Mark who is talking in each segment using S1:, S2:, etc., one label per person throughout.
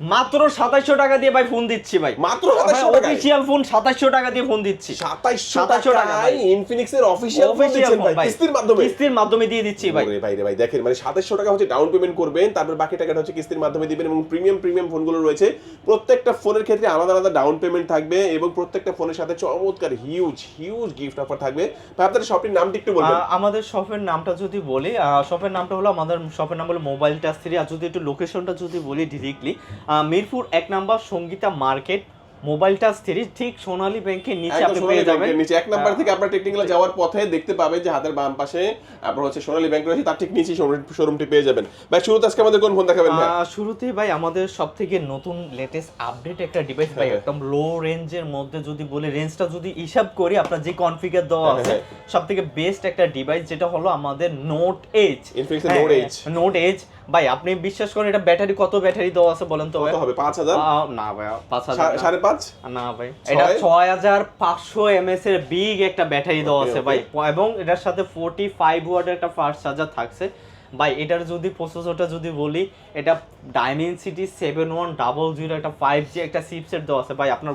S1: মাত্র সাতাইশশো টাকা দিয়ে ভাই ফোন দিচ্ছি ভাই।
S2: মাত্র 2700
S1: অফিসিয়াল ফোন সাতাইশশো টাকা দিয়ে ফোন দিচ্ছি।
S2: 2700
S1: 2700 টাকা
S2: ইনফিনিক্স এর অফিশিয়াল ফোন দিচ্ছেন ভাই। কিস্তির মাধ্যমে?
S1: কিস্তির মাধ্যমে দিয়ে দিচ্ছি ভাই।
S2: ভাই রে ভাই দেখেন মানে 2700 টাকা হচ্ছে ডাউন পেমেন্ট করবেন তারপর বাকি টাকাটা হচ্ছে কিস্তির মাধ্যমে দিবেন এবং প্রিমিয়াম প্রিমিয়াম ফোনগুলো রয়েছে। প্রত্যেকটা ফোনের ক্ষেত্রে আলাদা আলাদা ডাউন পেমেন্ট থাকবে এবং প্রত্যেকটা ফোনের সাথে চমৎকার হিউজ হিউজ গিফট অফার থাকবে। ভাই আপনাদের শপটির নামটি একটু বলবেন।
S1: আমাদের শপের নামটা যদি বলি শপের নামটা হলো আমাদের শপের নাম হলো মোবাইল টাচ থ্রি আর যদি একটু লোকেশনটা যদি বলি ডিরেক্টলি মিরপুর এক number Sangeeta market mobile touch three ঠিক সোনালী ব্যাংকের নিচে আপনি পেয়ে যাবেন।
S2: নিচে। এক নাম্বার থেকে আপনার টেকনিক্যাল যাওয়ার পথে দেখতে পাবেন যে হাতের বাম পাশে আপনার হচ্ছে সোনালী ব্যাংক রয়েছে তার ঠিক নিচে শোরুমটি পেয়ে যাবেন। ভাই শুরুতে আজকে আমাদের কোন ফোন দেখাবেন ভাই?
S1: আহ, শুরুতেই ভাই আমাদের সব থেকে নতুন লেটেস্ট আপডেট একটা ডিভাইস ভাই
S2: হ্যাঁ।
S1: একদম লো রেঞ্জের মধ্যে যদি বলি রেঞ্জটা যদি হিসাব করি আপনার যে কনফিগার দেওয়া
S2: হ্যাঁ,
S1: আছে
S2: হ্যাঁ।
S1: সব থেকে বেস্ট একটা ডিভাইস যেটা হলো আমাদের নোট
S2: এজ এর Note Edge।
S1: নোট এইচ ভাই আপনি বিশ্বাস করেন এটা ব্যাটারি কত ব্যাটারি দেওয়া আছে বলেন তো ভাই?
S2: হবে? পাঁচ হাজার?
S1: আহ, না ভাই পাঁচ হাজার না।
S2: সাড়ে পাঁচ?
S1: না ভাই এটা ছয়? হাজার পাঁচশো এমএস এর বিগ একটা ব্যাটারি দেওয়া আছে ভাই। এবং এটার সাথে ফোর্টি ফাইভ ওয়াটের একটা ফাস্ট চার্জার থাকছে। ভাই এটার যদি প্রসেসরটা যদি বলি এটা Dimensity seven one double zero একটা ফাইভ জি একটা চিপসেট দেওয়া আছে। ভাই আপনার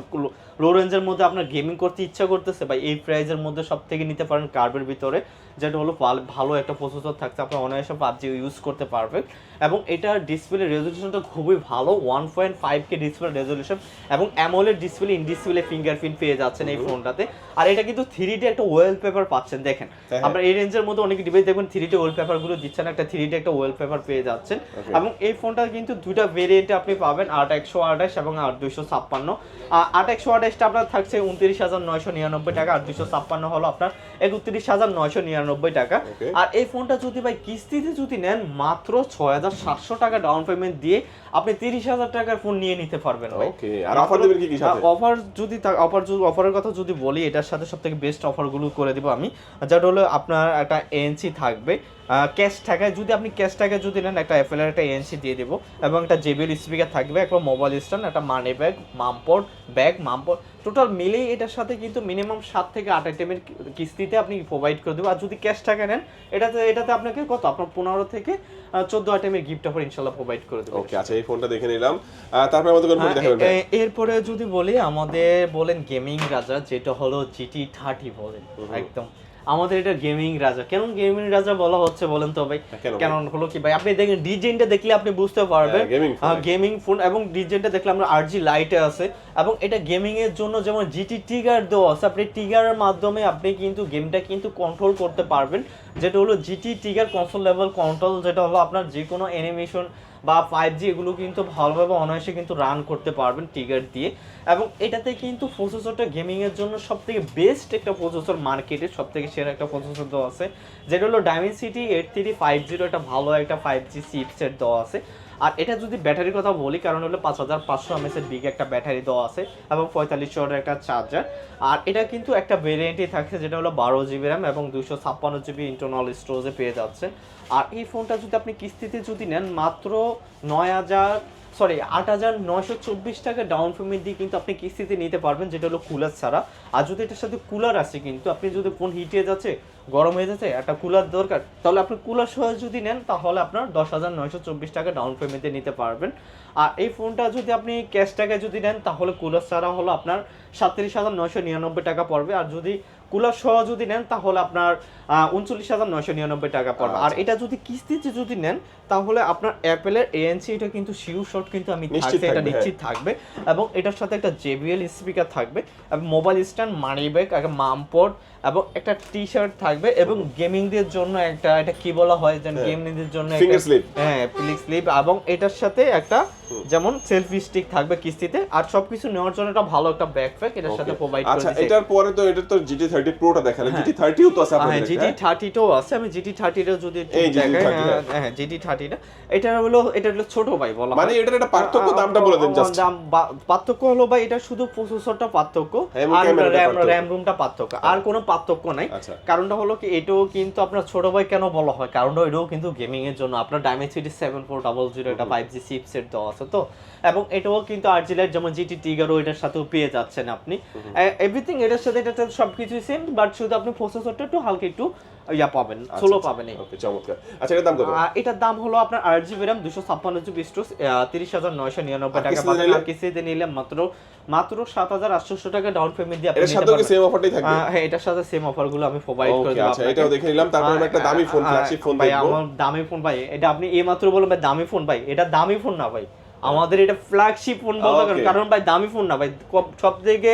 S1: লো রেঞ্জের মধ্যে আপনার গেমিং করতে ইচ্ছা করতেছে ভাই এই প্রাইজের মধ্যে সব থেকে নিতে পারেন কার্বের ভিতরে যেটা হলো ভালো একটা প্রসেসর থাকছে আপনার অনায়াসে পাবজি ইউজ করতে পারবেন। এবং এটার ডিসপ্লে রেজলিউশনটা খুবই ভালো one point five K display resolution এবং AMOLED display in display fingerprint পেয়ে যাচ্ছেন এই ফোনটাতে। আর এটা কিন্তু থ্রি ডি একটা ওয়েল পেপার পাচ্ছেন দেখেন। আপনার এই রেঞ্জের মধ্যে অনেক ডিভাইস দেখবেন থ্রি ডি ওয়েল পেপারগুলো দিচ্ছেন একটা থ্রি ডি একটা ওয়েল পেপার পেয়ে যাচ্ছেন। এবং এই ফোনটা কিন্তু দুইটা ভেরিয়েন্টে আপনি পাবেন আট একশো আঠাশ এবং আট দুইশো ছাপ্পান্ন। আট একশো আঠাশটা আপনার থাকছে উনত্রিশ হাজার নয়শো নিরানব্বই টাকা আর দুইশো ছাপ্পান্ন হলো আপনার একত্রিশ হাজার নয়শো নিরানব্বই টাকা। আর এই ফোনটা যদি ভাই কিস্তিতে যদি নেন মাত্র ছয় হাজার সাতশো টাকা ডাউন পেমেন্ট দিয়ে আপনি তিরিশ হাজার টাকার ফোন নিয়ে নিতে পারবেন
S2: আর দেবেন কি
S1: অফার যদি অফার অফারের কথা যদি বলি এটার সাথে সব থেকে বেস্ট অফারগুলো করে দিব আমি। যেটা হলো আপনার একটা এনসি থাকবে। ক্যাশ টাকায় যদি আপনি ক্যাশ টাকায় যদি নেন একটা অ্যাপেলের একটা এনসি দিয়ে দেবো। এবং একটা জেবিএল স্পিকার থাকবে একটা মোবাইল স্ট্যান্ড একটা মানি ব্যাগ মামপট ব্যাগ মামপট টোটাল মিলেই এটার সাথে কিন্তু মিনিমাম সাত থেকে আট আইটেমের কিস্তিতে আপনি প্রোভাইড করে দেবো। আর যদি ক্যাশ টাকা নেন এটাতে এটাতে আপনাকে কত? আপনার পনেরো থেকে চোদ্দ আইটেমের গিফট অফার ইনশাল্লাহ প্রোভাইড করে দেবো।
S2: ওকে আচ্ছা এই ফোনটা দেখে নিলাম। তারপরে আমাদের কোন
S1: হ্যাঁ,
S2: দেখাবেন
S1: এরপরে যদি বলি আমাদের বলেন গেমিং রাজা যেটা হলো জিটি থার্টি বলেন একদম। আমাদের এটা গেমিং রাজা। কেন গেমিং রাজা বলা হচ্ছে বলেন তো ভাই?
S2: হ্যাঁ, কেন?
S1: হলো কি ভাই? আপনি দেখেন ডিজাইনটা দেখলে আপনি বুঝতে পারবেন।
S2: হ্যাঁ,
S1: গেমিং ফোন এবং ডিজাইনটা দেখলে আমরা আরজি লাইটে আছে। এবং এটা গেমিং এর জন্য যেমন জিটি টিগার দেওয়া আছে আপনি টিগারের মাধ্যমে আপনি কিন্তু গেমটা কিন্তু কন্ট্রোল করতে পারবেন। যেটা হলো GT trigger console level control যেটা হলো আপনার যে কোনো অ্যানিমেশন বা ফাইভ জি এগুলো কিন্তু ভালোভাবে অনায়াসে কিন্তু রান করতে পারবেন টিগার দিয়ে। এবং এটাতে কিন্তু প্রসেসরটা গেমিংয়ের জন্য সব থেকে বেস্ট একটা প্রসেসর মার্কেটে সব থেকে সেরা একটা প্রসেসর দেওয়া আছে। যেটা হলো Dimensity eight three five zero একটা ভালো একটা ফাইভ জি চিপসেট দেওয়া আছে। আর এটা যদি ব্যাটারির কথা বলি, কারণ হলো পাঁচ হাজার পাঁচশো এমএসের বিগ একটা ব্যাটারি দেওয়া আছে এবং পঁয়তাল্লিশ ওয়াটের একটা চার্জার আর এটা কিন্তু একটা ভেরিয়েন্টই থাকছে যেটা হলো বারো জিবি র্যাম এবং দুশো ছাপ্পান্ন জিবি ইন্টারনাল স্টোরেজে পেয়ে যাচ্ছে। আর এই ফোনটা যদি আপনি কিস্তিতে যদি নেন, মাত্র নয় হাজার সরি আট হাজার নয়শো চব্বিশ টাকা ডাউন পেমেন্ট দিয়ে কিন্তু আপনি কিস্তিতে নিতে পারবেন, যেটা হলো কুলার ছাড়া। আর যদি এটার সাথে কুলার আছে কিন্তু, আপনি যদি ফোন হিট হয়ে যাচ্ছে, গরম হয়ে যাচ্ছে, একটা কুলার দরকার, তাহলে আপনি কুলার সহ যদি নেন, তাহলে আপনার দশ হাজার নয়শো চব্বিশ টাকা ডাউন পেমেন্টে নিতে পারবেন। আর এই ফোনটা যদি আপনি ক্যাশ টাকায় যদি নেন, তাহলে কুলার ছাড়া হলো আপনার সাতত্রিশ হাজার নয়শো নিরানব্বই টাকা পড়বে। আর যদি কুলার সহ যদি নেন তাহলে আপনার উনচল্লিশ হাজার নয়শো নিরানব্বই টাকা পড়বে। আর এটা যদি কিস্তিতে যদি নেন তাহলে আপনার অ্যাপেলের এএনসি এটা কিন্তু শিউ শট কিন্তু আমি
S2: নিশ্চিত
S1: থাকছে এটা নিশ্চিত থাকবে। এবং এটার সাথে একটা জেবিএল স্পিকার থাকবে এবং মোবাইল স্ট্যান্ড মানি ব্যাগ একটা মামপড এবং একটা টি শার্ট থাকবে এবং গেমিংদের জন্য একটা এটা কি বলা হয় যে
S2: হ্যাঁ।
S1: গেমিংদের জন্য হ্যাঁ ফ্লিক স্লিপ এবং এটার সাথে একটা যেমন সেলফি স্টিক থাকবে কিস্তিতে। আর সবকিছু নেওয়ার জন্য একটা ভালো একটা ব্যাকপ্যাক এটার সাথে প্রোভাইড করে
S2: আচ্ছা এটার পরে তো এটা তো জিটি থার্টি প্রোটা দেখালেন জিটি থার্টিও তো আছে
S1: হ্যাঁ
S2: আপনাদের
S1: জিটি
S2: একটা,
S1: থার্টিটাও আছে। আমি জিটি থার্টিটা যদি একটু
S2: এই GT30
S1: দেখাই হ্যাঁ, জিটি থার্টিটা এটা হলো এটা হলো ছোট ভাই বলা
S2: মানে। এটার একটা পার্থক্য দামটা বলে দেন জাস্ট
S1: দাম পার্থক্য হলো ভাই এটা শুধু প্রসেসরটা পার্থক্য। আর র্যাম। র্যাম রুমটা পার্থক্য। আর কোনো পার্থক্য নাই।
S2: আচ্ছা।
S1: কারণটা হলো কি এটাও কিন্তু আপনার ছোট ভাই কেন বলা হয়? কারণটা এটাও কিন্তু গেমিং এর জন্য। আপনার Dimensity seven four double zero এটা ফাইভ জি চিপসেট দেওয়া আছে তো? এবং এটাও কিন্তু আর জি লাইট যেমন জিটি টিগারও এটার সাথেও পেয়ে যাচ্ছেন আপনি। এভরিথিং এটার সাথে এটা সবকিছু সেম বাট শুধু আপনি প্রসেসরটা একটু হালকা একটু ইয়া পাবেন ষোলো পাবেন
S2: ওকে চমৎকার। আচ্ছা এটার দাম কত?
S1: এটার দাম হলো আপনার আট জিবি র্যাম দুশো ছাপ্পান্ন জিবি স্টোরেজ তিরিশ হাজার নয়শো নিরানব্বই টাকা
S2: কিস্তিতে
S1: পাবেন।
S2: নিলে?
S1: আর কিস্তিতে নিলে মাত্র মাত্র সাত হাজার আটশোশো টাকা ডাউন পেমেন্ট দিয়ে আপনি নিতে পারবেন।
S2: সেম অফারটাই থাকবে?
S1: হ্যাঁ এটার সাথে সেম অফারগুলো আমি প্রোভাইড করে দেবো
S2: আচ্ছা এটাও দেখে নিলাম। তারপর আমরা একটা দামি ফোন ফ্ল্যাগশিপ ফোন
S1: ভাই আমার দামি ফোন ভাই এটা আপনি এই মাত্র বললেন ভাই দামি ফোন ভাই এটা দামি ফোন না ভাই। আমাদের এটা ফ্ল্যাগশিপ ফোন বলতে কারণ ভাই দামি ফোন না ভাই সব থেকে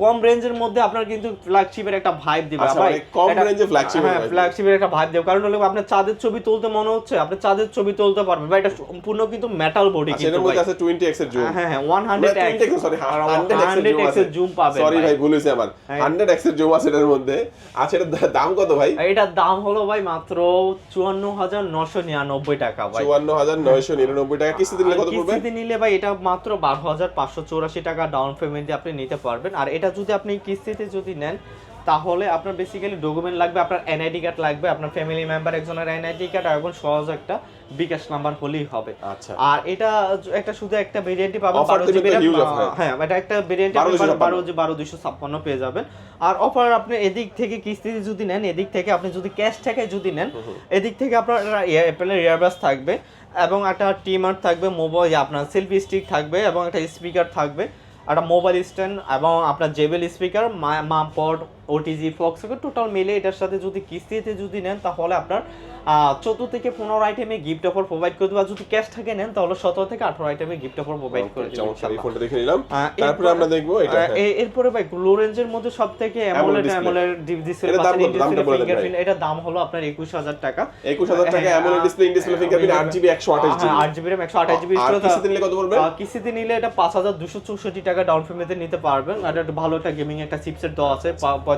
S1: কম রেঞ্জের মধ্যে আপনার কিন্তু ফ্ল্যাগশিপের একটা ভাইব দিবে।
S2: আচ্ছা,
S1: ভাই
S2: মানে কম flagship এর
S1: হ্যাঁ ফ্ল্যাগশিপের একটা ভাইব দেবে। কারণ হলো আপনার চাঁদের ছবি তুলতে মনে হচ্ছে আপনি চাঁদের ছবি তুলতে পারবেন। ভাই এটা সম্পূর্ণ কিন্তু মেটাল বডি
S2: আচ্ছা
S1: কিন্তু
S2: এটার
S1: ভাই।
S2: মধ্যে আছে 20x এর জুম
S1: হ্যাঁ হ্যাঁ 100
S2: সরি 100x
S1: 100x এর জুম পাবেন
S2: সরি
S1: ভাই।
S2: ভুল হয়েছে আমার।
S1: হ্যাঁ।
S2: 100x এর জুম আছে এটার মধ্যে। আচ্ছা এটার দা- দাম কত ভাই?
S1: এটার দাম হলো ভাই মাত্র চুয়ান্ন হাজার নশো নিরানব্বই টাকা ভাই।
S2: চুয়ান্ন হাজার নয়শো নিরানব্বই টাকা। কিস্তি দিলে কত পড়বে?
S1: কিস্তিতে নিলে ভাই এটা মাত্র বারো হাজার পাঁচশো চৌরাশি টাকা ডাউন পেমেন্ট দিয়ে আপনি নিতে পারবেন। আর এটা যদি আপনি কিস্তিতে যদি নেন তাহলে আপনার বেসিক্যালি ডকুমেন্ট লাগবে আপনার এনআইডি কার্ড লাগবে আপনার ফ্যামিলি মেম্বার একজনের এনআইডি কার্ড আর এখন সহজ একটা বিকাশ নাম্বার হলেই হবে।
S2: আচ্ছা।
S1: আর এটা একটা শুধু একটা ভেরিয়েন্টই পাবেন
S2: Offer
S1: বারো
S2: থেকে
S1: জিবি
S2: তো
S1: হ্যাঁ এটা একটা ভেরিয়েন্ট
S2: 12,256
S1: বারো জি- বারো দুশো ছাপ্পান্ন পেয়ে যাবেন। আর অফার আপনি এদিক থেকে কিস্তিতে যদি নেন এদিক থেকে আপনি যদি ক্যাশ থেকে যদি নেন এদিক থেকে আপনার অ্যাপেলের ইয়ারবাস থাকবে এবং একটা টিমার থাকবে মোবাইল আপনার সেলফি স্টিক থাকবে এবং একটা স্পিকার থাকবে। একটা মোবাইল স্ট্যান্ড এবং আপনার জেবেল স্পিকার মামপড ওটিজি ফক্স টোটাল মিলে এটার সাথে যদি কিস্তিতে যদি নেন তাহলে আপনার চোদ্দ থেকে পনেরো আইটেমে গিফট অফার প্রোভাইড করে দেবো। যদি ক্যাশ থেকে নেন তাহলে সতেরো থেকে আঠারো আইটেমে গিফট অফার প্রোভাইড করে।
S2: ফোনটা দেখে নিলাম। তারপরে আমরা দেখব হ্যাঁ।
S1: এরপরে ভাই লো রেঞ্জের মধ্যে সব থেকে অ্যামোলেড অ্যামোলেড ডিসপ্লে। ফিঙ্গারপ্রিন্ট এটা দাম হলো আপনার একুশ হাজার টাকা।
S2: একুশ হাজার টাকা
S1: হ্যাঁ,
S2: AMOLED display in display fingerprint আট জিবি একশো আঠাশ জিবি
S1: আট জিবি র্যাম একশো আঠাশ জিবি
S2: কিস্তিতে নিলে কত পড়বে?
S1: কিস্তিতে নিলে এটা পাঁচ হাজার দুশো চৌষট্টি টাকা ডাউন পেমেন্টে নিতে পারবেন। আর একটা ভালো একটা গেমিং একটা চিপসেট দেওয়া আছে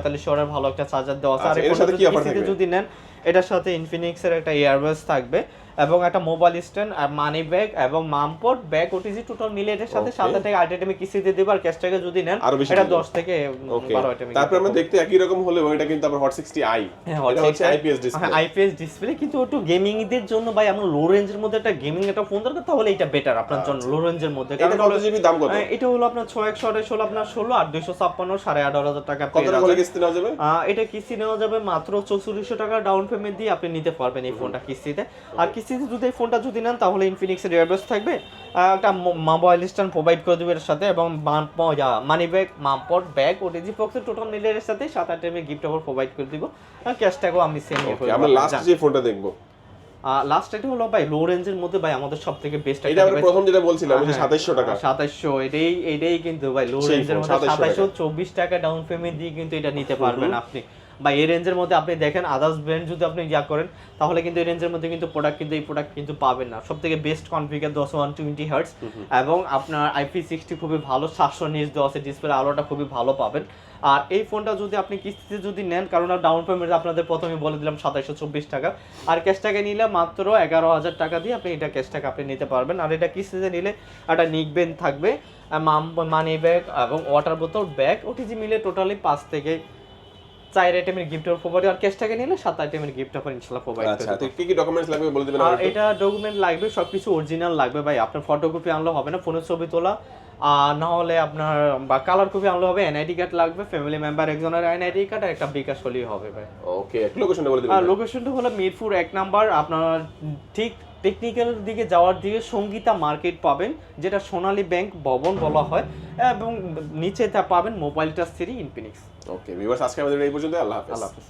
S1: পঁয়তাল্লিশ ওয়ারের ভালো একটা চার্জার দেওয়া আছে আর
S2: আচ্ছা, এর সাথে কি
S1: কিস্তিতে
S2: থাকবে?
S1: যদি নেন এটার সাথে ইনফিনিক্সের একটা ইয়ারবাস থাকবে এবং একটা মোবাইল স্ট্যান্ড আর মানি ব্যাগ এবং মামপট ব্যাগ ওটিজি টোটাল মিলে এটার সাথে. সাত টাকা আট আইটেমে কিস্তিতে দেবে আর ক্যাশ টাকা যদি নেন
S2: আরও বেশি
S1: এটা
S2: দিবে।
S1: দশ থেকে
S2: ওকে
S1: বারো আইটেমে
S2: তারপরে আমরা দেখতে একই রকম হলেও এটা কিন্তু আবার হট সিক্সটি আই
S1: হ্যাঁ,
S2: এটা হচ্ছে আইপিএস ডিসপ্লে
S1: আইপিএস ডিসপ্লে কিন্তু একটু গেমিং দের জন্য ভাই আমরা লো রেঞ্জের মধ্যে একটা গেমিং একটা ফোন দরকার তাহলে এটা বেটার আপনার জন্য লো রেঞ্জের মধ্যে।
S2: আচ্ছা। এটা
S1: কারণ
S2: কত জিবি দাম কত?
S1: এটা হলো আপনার ছয় একশো আঠাশ হলো আপনার ষোলো আর দুইশো ছাপ্পান্ন সাড়ে আঠারো হাজার টাকা
S2: কত টাকা কিস্তি নেওয়া যাবে?
S1: এটা কিস্তি নেওয়া যাবে মাত্র চৌচল্লিশশো টাকা ডাউন পেমেন্ট দিয়ে আপনি নিতে পারবেন এই ফোনটা কিস্তিতে। আর কিস্তিতে যদি এই ফোনটা যদি নেন তাহলে ইনফিনিক্সের ইয়ারবাস থাকবে। একটা মোবাইল স্ট্যান্ড প্রোভাইড করে দেবে এর সাথে এবং মানি ব্যাগ মামপট ব্যাগ ওটিজি বক্সের টোটাল মিলে এর সাথে সাত আট টাইমে গিফট অফার প্রোভাইড করে দিব। আর ক্যাশ টাকাও আমি সেম
S2: আমরা লাস্ট যে ফোনটা দেখব।
S1: লাস্ট এটা হলো ভাই লো রেঞ্জের মধ্যে ভাই আমাদের সব থেকে বেস্ট
S2: এটা আমরা প্রথম যেটা বলছিলাম
S1: হ্যাঁ,
S2: যে সাতাইশশো টাকা।
S1: সাতাইশো এটাই এটাই কিন্তু ভাই লো রেঞ্জের মধ্যে
S2: 2700
S1: সাতাইশো চব্বিশ টাকা ডাউন পেমেন্ট দিয়ে কিন্তু এটা নিতে পারবেন আপনি। বা এই রেঞ্জের মধ্যে আপনি দেখেন আদার্স ব্র্যান্ড যদি আপনি ইয়া করেন তাহলে কিন্তু এই রেঞ্জের মধ্যে কিন্তু প্রোডাক্ট কিন্তু এই প্রোডাক্ট কিন্তু পাবেন না। সব থেকে বেস্ট কনফিগার দশ ওয়ান টোয়েন্টি হার্টস এবং আপনার আইপি সিক্সটি খুবই ভালো সাতশো নিচ আছে ডিসপ্লে আলোটা খুবই ভালো পাবেন। আর এই ফোনটা যদি আপনি কিস্তিতে যদি নেন কারণ ডাউন পেমেন্ট আপনাদের প্রথমে বলে দিলাম সাতাইশো চব্বিশ টাকা। আর ক্যাশ টাকা নিলে মাত্র এগারো হাজার টাকা দিয়ে আপনি এটা ক্যাশ টাকা আপনি নিতে পারবেন। আর এটা কিস্তিতে নিলে একটা নিক বেন থাকবে মানি ব্যাগ এবং ওয়াটার বোতল ব্যাগ ওটিজি মিলে টোটালি পাঁচ থেকে চার আইটেমের গিফট অফার প্রোভাইড আর ক্যাশ টাকা নিলে সাত আইটেমের গিফট অফার প্রোভাইড
S2: আচ্ছা তো কি কি ডকুমেন্টস লাগবে বলে দিবেন
S1: আর এটা ডকুমেন্ট লাগবে সবকিছু অরিজিনাল লাগবে ভাই। আপনার ফটোকপি আনলে হবে না ফোনের ছবি তোলা। আর না হলে আপনার বা কালার কপি আনলে হবে এনআইডি কার্ড লাগবে ফ্যামিলি মেম্বার একজনের এনআইডি কার্ড আর একটা বিকাশ হলেই হবে ভাই।
S2: ওকে লোকেশনটা বলে দিবেন
S1: লোকেশনটা হলো মিরপুর এক নাম্বার। আপনার ঠিক টেকনিক্যাল দিকে যাওয়ার দিকে সঙ্গীতা মার্কেট পাবেন যেটা সোনালী ব্যাংক ভবন বলা হয় এবং নিচে তা পাবেন মোবাইল মোবাইলটা সিরি ইনফিনিক্স
S2: ওকে ভিউয়ার্স আজকে আমাদের এই পর্যন্ত আল্লাহ হাফেজ।
S1: আল্লাহ হাফেজ।